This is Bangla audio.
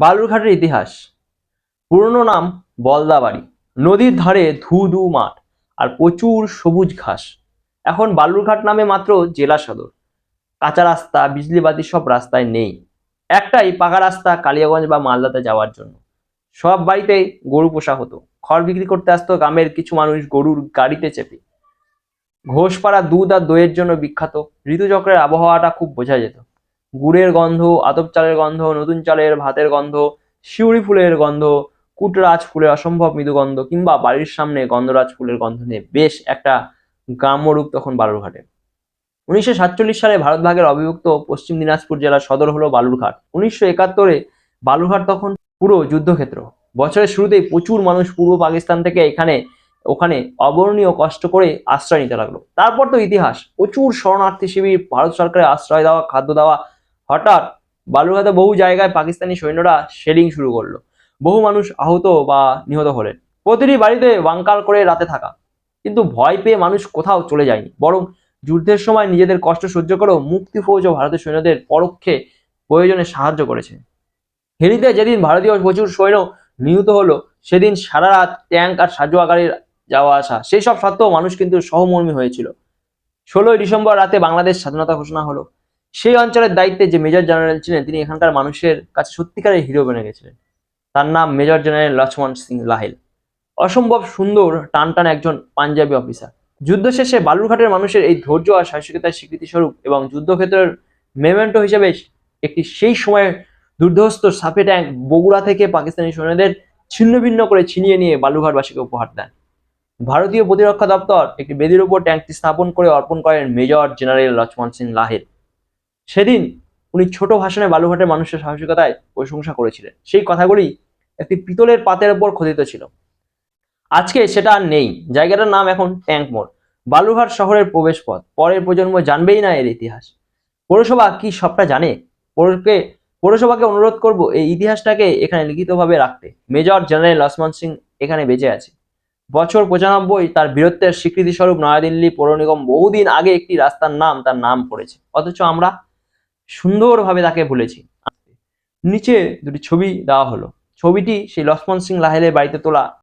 বালুরঘাটের ইতিহাস। পুরনো নাম বলদাবাড়ি। নদীর ধারে ধু ধু মাঠ আর প্রচুর সবুজ ঘাস। এখন বালুরঘাট নামে মাত্র জেলা সদর। কাঁচা রাস্তা বিজলিবাতি সব রাস্তায় নেই। একটাই পাকা রাস্তা কালিয়াগঞ্জ বা মালদাতে যাওয়ার জন্য। সব বাড়িতেই গরু পোষা হতো। খড় বিক্রি করতে আসতো গ্রামের কিছু মানুষ গরুর গাড়িতে চেপে। ঘোষপাড়া দুধ আর দইয়ের জন্য বিখ্যাত। ঋতুচক্রের আবহাওয়াটা খুব বোঝা যেত। গুড়ের গন্ধ, আতপ চালের গন্ধ, নতুন চালের ভাতের গন্ধ, শিউরি ফুলের গন্ধ, কুটরাজ ফুলের অসম্ভব মৃদু গন্ধ কিংবা বাড়ির সামনে গন্ধরাজ ফুলের গন্ধ নিয়ে বেশ একটা গ্রাম্য রূপ তখন বালুরঘাটে। উনিশশো সাতচল্লিশ সালে ভারত ভাগের অবিভক্ত পশ্চিম দিনাজপুর জেলার সদর হলো বালুরঘাট। উনিশশো একাত্তরে বালুরঘাট তখন পুরো যুদ্ধক্ষেত্র। বছরের শুরুতেই প্রচুর মানুষ পূর্ব পাকিস্তান থেকে এখানে, ওখানে অবর্ণীয় কষ্ট করে আশ্রয় নিতে লাগল। তারপর তো ইতিহাস। প্রচুর শরণার্থী শিবির, ভারত সরকারের আশ্রয় দেওয়া, খাদ্য দেওয়া হঠাৎ বালুরঘাটে বহু জায়গায় পাকিস্তানি সৈন্যরা শেলিং শুরু করল। বহু মানুষ আহত বা নিহত হলেন। প্রতিটি বাড়িতে বাঙ্কার করে রাতে থাকা। কিন্তু ভয় পেয়ে মানুষ কোথাও চলে যায়নি। বরং যুদ্ধের সময় নিজেদের কষ্ট সহ্য করেও মুক্তি ফৌজ ও ভারতের সৈন্যদের পরোক্ষে প্রয়োজনে সাহায্য করেছে। হেলিতে যেদিন ভারতীয় প্রচুর সৈন্য নিহত হলো, সেদিন সারা রাত ট্যাঙ্ক আর সাজু আকারের যাওয়া আসা, সেই সব সত্ত্বেও মানুষ কিন্তু সহমর্মী হয়েছিল। ষোলোই ডিসেম্বর রাতে বাংলাদেশ স্বাধীনতা ঘোষণা হলো। সেই অঞ্চলের দায়িত্বে যে মেজর জেনারেল ছিলেন, তিনি এখানকার মানুষের কাছে সত্যিকারের হিরো বনে গেছিলেন। তার নাম মেজর জেনারেল লক্ষ্মণ সিং লাহেল। অসম্ভব সুন্দর টান টান একজন পাঞ্জাবি অফিসার। যুদ্ধ শেষে বালুরঘাটের মানুষের এই ধৈর্য আর সাহসিকতার স্বীকৃতি স্বরূপ এবং যুদ্ধক্ষেত্রের মেমেন্টো হিসেবে একটি সেই সময়ের দুর্ধস্ত সাপে ট্যাঙ্ক বগুড়া থেকে পাকিস্তানি সৈন্যদের ছিন্ন ভিন্ন করে ছিনিয়ে নিয়ে বালুরঘাটবাসীকে উপহার দেন। ভারতীয় প্রতিরক্ষা দপ্তর একটি বেদির উপর ট্যাঙ্কটি স্থাপন করে অর্পণ করেন মেজর জেনারেল লক্ষ্মণ সিং লাহের সেদিন উনি ছোট ভাষণে বালুঘাটের মানুষের সাহসিকতায় প্রশংসা করেছিলেন। সেই কথাগুলি একটি পিতলের পাতের ওপর খোদিত ছিল। আজকে সেটা আর নেই। জায়গাটার নাম এখন ট্যাঙ্ক মোড়। বালুরঘাট শহরের প্রবেশপথ। পরের প্রজন্ম জানবেই না এর ইতিহাস। পৌরসভা কি সবটা জানে? পৌরকে পৌরসভাকে অনুরোধ করব এই ইতিহাসটাকে এখানে লিখিতভাবে রাখতে। মেজর জেনারেল লক্ষ্মণ সিং এখানে বেঁচে আছে। বছর পঁচানব্বই তার বীরত্বের স্বীকৃতিস্বরূপ নয়াদিল্লি পৌর নিগম বহুদিন আগে একটি রাস্তার নাম তার নাম করেছে। অথচ আমরা সুন্দরভাবে তাকে বলেছি। নিচে দুটি ছবি দেওয়া হলো। ছবিটি সেই লক্ষ্মণ সিং লাহেলের বাড়িতে তোলা